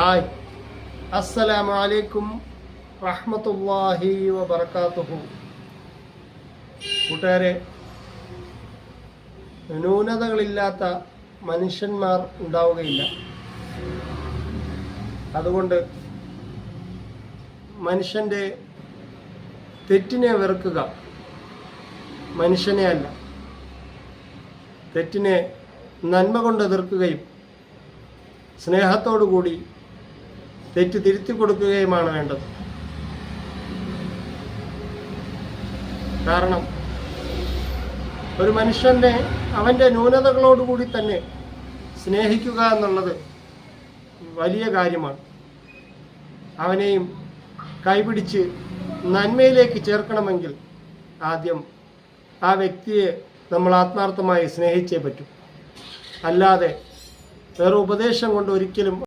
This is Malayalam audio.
ഹായ്. അസ്സലാമു അലൈക്കും റഹ്മത്തുള്ളാഹി വബർക്കാത്തുഹു കൂട്ടുകാരെ ന്യൂനതകളില്ലാത്ത മനുഷ്യന്മാർ ഉണ്ടാവുകയില്ല. അതുകൊണ്ട് മനുഷ്യന്റെ തെറ്റിനെ വെറുക്കുക മനുഷ്യനെ അല്ല. തെറ്റിനെ നന്മ കൊണ്ട് എതിർക്കുകയും സ്നേഹത്തോടുകൂടി തെറ്റ് തിരുത്തി കൊടുക്കുകയുമാണ് വേണ്ടത്. കാരണം ഒരു മനുഷ്യനെ അവന്റെ ന്യൂനതകളോടുകൂടി തന്നെ സ്നേഹിക്കുക എന്നുള്ളത് വലിയ കാര്യമാണ്. അവനെയും കൈപിടിച്ച് നന്മയിലേക്ക് ചേർക്കണമെങ്കിൽ ആദ്യം ആ വ്യക്തിയെ നമ്മൾ ആത്മാർത്ഥമായി സ്നേഹിച്ചേ പറ്റൂ. അല്ലാതെ വേറെ ഉപദേശം കൊണ്ട് ഒരിക്കലും